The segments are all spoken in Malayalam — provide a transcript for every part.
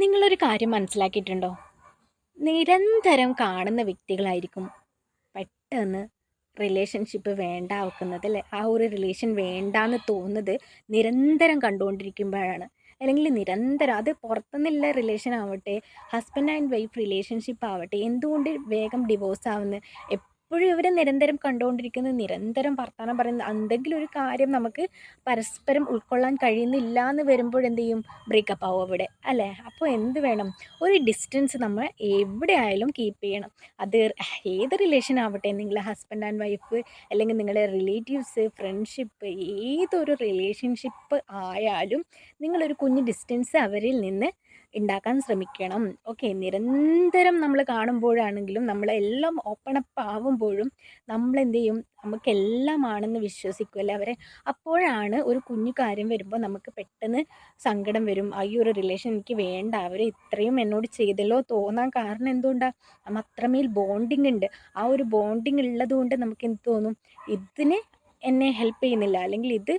നിങ്ങളൊരു കാര്യം മനസ്സിലാക്കിയിട്ടുണ്ടോ? നിരന്തരം കാണുന്ന വ്യക്തികളായിരിക്കും പെട്ടെന്ന് റിലേഷൻഷിപ്പ് വേണ്ട വെക്കുന്നത് അല്ലേ? ആ ഒരു റിലേഷൻ വേണ്ടാന്ന് തോന്നുന്നത് നിരന്തരം കണ്ടുകൊണ്ടിരിക്കുമ്പോഴാണ്. അല്ലെങ്കിൽ നിരന്തരം അത് പുറത്തുനിന്നുള്ള റിലേഷൻ ആവട്ടെ ഹസ്ബൻഡ് ആൻഡ് വൈഫ് റിലേഷൻഷിപ്പ് ആവട്ടെ എന്തുകൊണ്ട് വേഗം ഡിവോഴ്സ് ആവുന്നത്? എപ്പോഴും ഇവരെ നിരന്തരം കണ്ടുകൊണ്ടിരിക്കുന്നത് നിരന്തരം വർത്തമാനം പറയുന്നത് എന്തെങ്കിലും ഒരു കാര്യം നമുക്ക് പരസ്പരം ഉൾക്കൊള്ളാൻ കഴിയുന്നില്ല എന്ന് വരുമ്പോൾ എന്ത് ചെയ്യും? ബ്രേക്കപ്പ് ആവും അവിടെ. അല്ലേ? അപ്പോൾ എന്ത് വേണം? ഒരു ഡിസ്റ്റൻസ് നമ്മൾ എവിടെ ആയാലും കീപ്പ് ചെയ്യണം. അത് ഏത് റിലേഷൻ ആവട്ടെ? നിങ്ങളെ ഹസ്ബൻഡ് ആൻഡ് വൈഫ് അല്ലെങ്കിൽ നിങ്ങളുടെ റിലേറ്റീവ്സ് ഫ്രണ്ട്ഷിപ്പ് ഏതൊരു റിലേഷൻഷിപ്പ് ആയാലും നിങ്ങളൊരു കുഞ്ഞ് ഡിസ്റ്റൻസ് അവരിൽ നിന്ന് ഉണ്ടാക്കാൻ ശ്രമിക്കണം. ഓക്കെ നിരന്തരം നമ്മൾ കാണുമ്പോഴാണെങ്കിലും നമ്മളെല്ലാം ഓപ്പൺ അപ്പ് ആവുമ്പോഴും നമ്മളെന്ത് ചെയ്യും നമുക്കെല്ലാം ആണെന്ന് വിശ്വസിക്കും അല്ലേ അവരെ? അപ്പോഴാണ് ഒരു കുഞ്ഞു കാര്യം വരുമ്പോൾ നമുക്ക് പെട്ടെന്ന് സങ്കടം വരും. അയ്യോ ഒരു റിലേഷൻ എനിക്ക് വേണ്ട. അവർ ഇത്രയും എന്നോട് ചെയ്തല്ലോ. തോന്നാൻ കാരണം എന്തുകൊണ്ടാണ് നമ്മൾ അത്രമേൽ ബോണ്ടിങ് ഉണ്ട്. ആ ഒരു ബോണ്ടിങ് ഉള്ളതുകൊണ്ട് നമുക്ക് എന്ത് തോന്നും? ഇതിന് എന്നെ ഹെൽപ്പ് ചെയ്യുന്നില്ല. അല്ലെങ്കിൽ ഇത്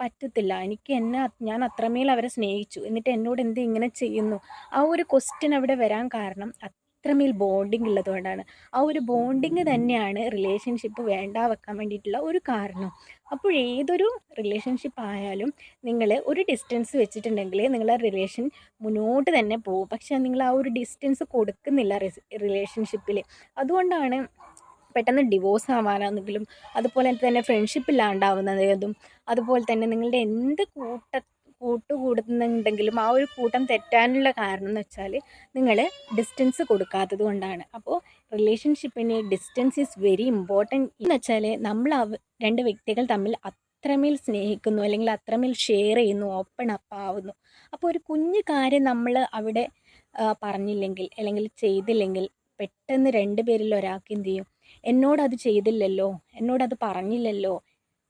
പറ്റത്തില്ല. എനിക്ക് എന്നെ ഞാൻ അത്രമേൽ അവരെ സ്നേഹിച്ചു. എന്നിട്ട് എന്നോട് എന്ത് ഇങ്ങനെ ചെയ്യുന്നു? ആ ഒരു ക്വസ്റ്റ്യൻ അവിടെ വരാൻ കാരണം അത്രമേൽ ബോണ്ടിങ് ഉള്ളതുകൊണ്ടാണ്. ആ ഒരു ബോണ്ടിങ് തന്നെയാണ് റിലേഷൻഷിപ്പ് വേണ്ട വെക്കാൻ വേണ്ടിയിട്ടുള്ള ഒരു കാരണം. അപ്പോൾ ഏതൊരു റിലേഷൻഷിപ്പ് ആയാലും നിങ്ങൾ ഒരു ഡിസ്റ്റൻസ് വെച്ചിട്ടുണ്ടെങ്കിൽ നിങ്ങളെ റിലേഷൻ മുന്നോട്ട് തന്നെ പോകും പക്ഷേ നിങ്ങൾ ആ ഒരു ഡിസ്റ്റൻസ് കൊടുക്കുന്നില്ല റിലേഷൻഷിപ്പിൽ അതുകൊണ്ടാണ് പെട്ടെന്ന് ഡിവോഴ്സ് ആവാനാണെങ്കിലും അതുപോലെ തന്നെ ഫ്രണ്ട്ഷിപ്പ് ഇല്ലാണ്ടാവുന്നതും അതുപോലെ തന്നെ നിങ്ങളുടെ എന്ത് കൂട്ട കൂട്ടുകൂടുന്നുണ്ടെങ്കിലും ആ ഒരു കൂട്ടം തെറ്റാനുള്ള കാരണം എന്ന് വെച്ചാൽ നിങ്ങൾ ഡിസ്റ്റൻസ് കൊടുക്കാത്തത് കൊണ്ടാണ്. അപ്പോൾ റിലേഷൻഷിപ്പിന് ഡിസ്റ്റൻസ് ഈസ് വെരി ഇമ്പോർട്ടന്റ് എന്ന് വെച്ചാൽ നമ്മൾ രണ്ട് വ്യക്തികൾ തമ്മിൽ അത്രമേൽ സ്നേഹിക്കുന്നു അല്ലെങ്കിൽ അത്രമേൽ ഷെയർ ചെയ്യുന്നു ഓപ്പൺ അപ്പ് ആവുന്നു. അപ്പോൾ ഒരു കുഞ്ഞു കാര്യം നമ്മൾ അവിടെ പറഞ്ഞില്ലെങ്കിൽ അല്ലെങ്കിൽ ചെയ്തില്ലെങ്കിൽ പെട്ടെന്ന് രണ്ട് പേരിൽ ഒരാൾക്ക് എന്ത് ചെയ്യും? എന്നോടത് ചെയ്തില്ലല്ലോ എന്നോടത് പറഞ്ഞില്ലല്ലോ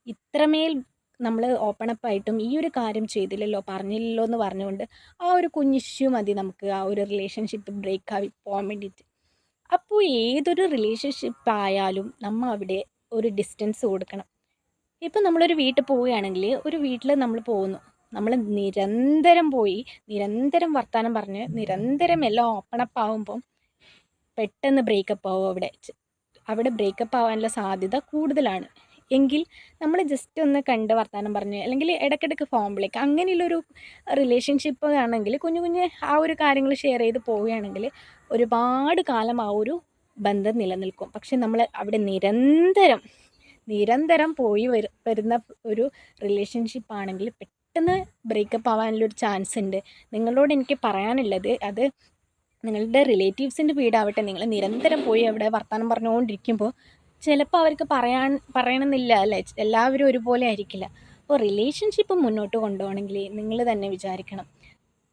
ഇത്രമേൽ നമ്മൾ ഓപ്പൺ അപ്പ് ആയിട്ടും ഈ ഒരു കാര്യം ചെയ്തില്ലല്ലോ പറഞ്ഞില്ലല്ലോ എന്ന് പറഞ്ഞുകൊണ്ട് ആ ഒരു കുഞ്ഞിഷ്യൂ മതി നമുക്ക് ആ ഒരു റിലേഷൻഷിപ്പ് ബ്രേക്ക് ആയി പോകാൻ വേണ്ടിയിട്ട്. അപ്പോൾ ഏതൊരു റിലേഷൻഷിപ്പ് ആയാലും നമ്മൾ അവിടെ ഒരു ഡിസ്റ്റൻസ് കൊടുക്കണം. ഇപ്പം നമ്മളൊരു വീട്ടിൽ പോവുകയാണെങ്കിൽ ഒരു വീട്ടിൽ നമ്മൾ പോകുന്നു. നമ്മൾ നിരന്തരം പോയി നിരന്തരം വർത്തമാനം പറഞ്ഞ് നിരന്തരം എല്ലാം ഓപ്പൺ അപ്പ് ആകുമ്പം പെട്ടെന്ന് ബ്രേക്കപ്പ് ആവും അവിടെ. അവിടെ ബ്രേക്കപ്പ് ആവാനുള്ള സാധ്യത കൂടുതലാണ്. എങ്കിൽ നമ്മൾ ജസ്റ്റ് ഒന്ന് കണ്ട് വർത്തമാനം പറഞ്ഞ് അല്ലെങ്കിൽ ഇടയ്ക്കിടയ്ക്ക് ഫോൺ വിളിക്കുക അങ്ങനെയുള്ളൊരു റിലേഷൻഷിപ്പ് ആണെങ്കിൽ കുഞ്ഞു കുഞ്ഞ് ആ ഒരു കാര്യങ്ങൾ ഷെയർ ചെയ്ത് പോവുകയാണെങ്കിൽ ഒരുപാട് കാലം ആ ഒരു ബന്ധം നിലനിൽക്കും. പക്ഷെ നമ്മൾ അവിടെ നിരന്തരം നിരന്തരം പോയി വരുന്ന ഒരു റിലേഷൻഷിപ്പ് ആണെങ്കിൽ പെട്ടെന്ന് ബ്രേക്കപ്പ് ആവാനുള്ളൊരു ചാൻസ് ഉണ്ട്. നിങ്ങളോട് എനിക്ക് പറയാനുള്ളത് അത് നിങ്ങളുടെ റിലേറ്റീവ്സിന്റെ വീടാവട്ടെ. നിങ്ങൾ നിരന്തരം പോയി അവിടെ വർത്തമാനം പറഞ്ഞുകൊണ്ടിരിക്കുമ്പോൾ ചിലപ്പോൾ അവർക്ക് പറയാൻ പറയണമെന്നില്ല അല്ലേ? എല്ലാവരും ഒരുപോലെ ആയിരിക്കില്ല. അപ്പോൾ റിലേഷൻഷിപ്പ് മുന്നോട്ട് കൊണ്ടുപോകണമെങ്കിൽ നിങ്ങൾ തന്നെ വിചാരിക്കണം.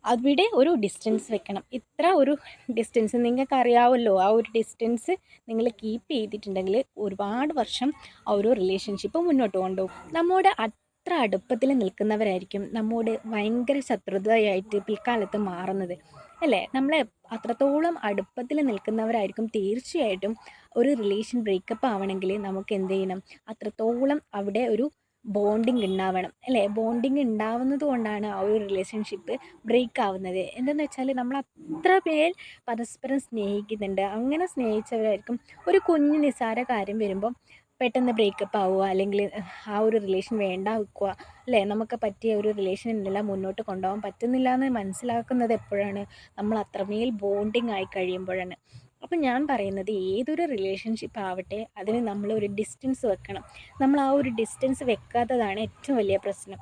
അവിടെ ഒരു ഡിസ്റ്റൻസ് വെക്കണം. ഇത്ര ഒരു ഡിസ്റ്റൻസ് നിങ്ങൾക്ക് അറിയാമല്ലോ ആ ഒരു ഡിസ്റ്റൻസ് നിങ്ങൾ കീപ്പ് ചെയ്തിട്ടുണ്ടെങ്കിൽ ഒരുപാട് വർഷം ആ ഒരു റിലേഷൻഷിപ്പ് മുന്നോട്ട് കൊണ്ടുപോകും. നമ്മുടെ അത്ര അടുപ്പത്തിൽ നിൽക്കുന്നവരായിരിക്കും നമ്മോട് ഭയങ്കര ശത്രുതയായിട്ട് പിൽക്കാലത്ത് മാറുന്നത്. അല്ലേ? നമ്മൾ അത്രത്തോളം അടുപ്പത്തിൽ നിൽക്കുന്നവരായിരിക്കും. തീർച്ചയായിട്ടും ഒരു റിലേഷൻ ബ്രേക്കപ്പ് ആവണമെങ്കിൽ നമുക്ക് എന്ത് ചെയ്യണം? അത്രത്തോളം അവിടെ ഒരു ബോണ്ടിങ് ഉണ്ടാവണം. അല്ലേ? ബോണ്ടിങ് ഉണ്ടാവുന്നത് കൊണ്ടാണ് ആ ഒരു റിലേഷൻഷിപ്പ് ബ്രേക്ക് ആവുന്നത്. എന്തെന്ന് വെച്ചാൽ നമ്മൾ അത്ര പേർ പരസ്പരം സ്നേഹിക്കുന്നുണ്ട്. അങ്ങനെ സ്നേഹിച്ചവരായിരിക്കും ഒരു കുഞ്ഞു നിസ്സാര കാര്യം വരുമ്പം പെട്ടെന്ന് ബ്രേക്കപ്പ് ആവുക അല്ലെങ്കിൽ ആ ഒരു റിലേഷൻ വേണ്ട വെക്കുക അല്ലേ? നമുക്ക് പറ്റിയ ഒരു റിലേഷൻ എല്ലാം മുന്നോട്ട് കൊണ്ടുപോകാൻ പറ്റുന്നില്ല എന്ന് മനസ്സിലാക്കുന്നത് എപ്പോഴാണ്? നമ്മൾ അത്രമേൽ ബോണ്ടിങ് ആയി കഴിയുമ്പോഴാണ്. അപ്പം ഞാൻ പറയുന്നത് ഏതൊരു റിലേഷൻഷിപ്പ് ആവട്ടെ അതിന് നമ്മൾ ഒരു ഡിസ്റ്റൻസ് വെക്കണം. നമ്മൾ ആ ഒരു ഡിസ്റ്റൻസ് വെക്കാത്തതാണ് ഏറ്റവും വലിയ പ്രശ്നം.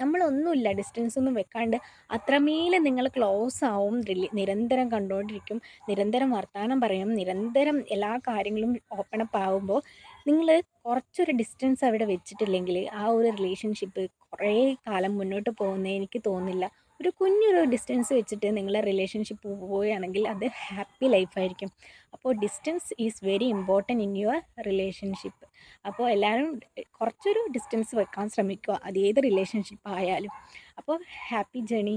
നമ്മളൊന്നുമില്ല ഡിസ്റ്റൻസ് ഒന്നും വെക്കാണ്ട് അത്രമേൽ നിങ്ങൾ ക്ലോസ് ആവും നിരന്തരം കണ്ടുകൊണ്ടിരിക്കും നിരന്തരം വർത്തമാനം പറയും നിരന്തരം എല്ലാ കാര്യങ്ങളും ഓപ്പൺ അപ്പ് ആവുമ്പോൾ നിങ്ങൾ കുറച്ചൊരു ഡിസ്റ്റൻസ് അവിടെ വെച്ചിട്ടില്ലെങ്കിൽ ആ ഒരു റിലേഷൻഷിപ്പ് കുറേ കാലം മുന്നോട്ട് പോകുന്നത് എനിക്ക് തോന്നുന്നില്ല ഒരു കുഞ്ഞൊരു ഡിസ്റ്റൻസ് വെച്ചിട്ട് നിങ്ങളെ റിലേഷൻഷിപ്പ് പോവുകയാണെങ്കിൽ അത് ഹാപ്പി ലൈഫായിരിക്കും അപ്പോൾ distance is very important in your relationship അപ്പോൾ എല്ലാവരും കുറച്ചൊരു ഡിസ്റ്റൻസ് വെക്കാൻ ശ്രമിക്കുക. അത് ഏത് റിലേഷൻഷിപ്പ് ആയാലും. അപ്പോൾ ഹാപ്പി ജേണി